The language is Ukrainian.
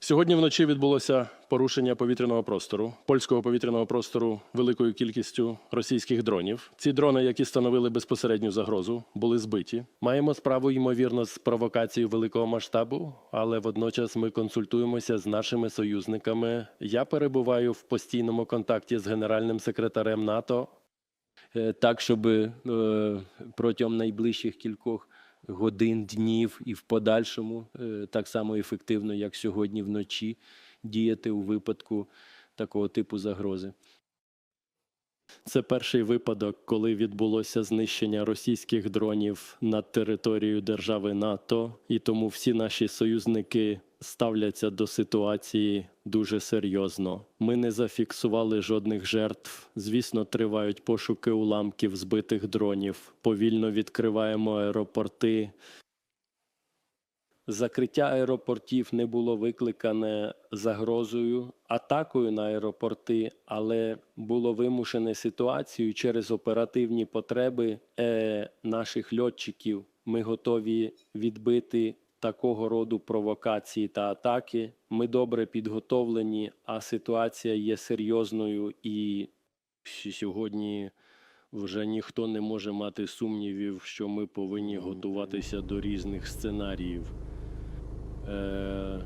Сьогодні вночі відбулося порушення повітряного простору, польського повітряного простору великою кількістю російських дронів. Ці дрони, які становили безпосередню загрозу, були збиті. Маємо справу, ймовірно, з провокацією великого масштабу, але водночас ми консультуємося з нашими союзниками. Я перебуваю в постійному контакті з генеральним секретарем НАТО Е, так, щоб е, протягом найближчих кількох годин, днів і в подальшому е, так само ефективно, як сьогодні вночі, діяти у випадку такого типу загрози. Це перший випадок, коли відбулося знищення російських дронів над територією держави НАТО, і тому всі наші союзники ставляться до ситуації дуже серйозно. Ми не зафіксували жодних жертв. Звісно, тривають пошуки уламків збитих дронів. Повільно відкриваємо аеропорти. Закриття аеропортів не було викликане загрозою, атакою на аеропорти, але було вимушене ситуацією через оперативні потреби е, наших льотчиків. Ми готові відбити такого роду провокації та атаки. Ми добре підготовлені, а ситуація є серйозною і Сьогодні вже ніхто не може мати сумнівів, що ми повинні готуватися до різних сценаріїв. Е,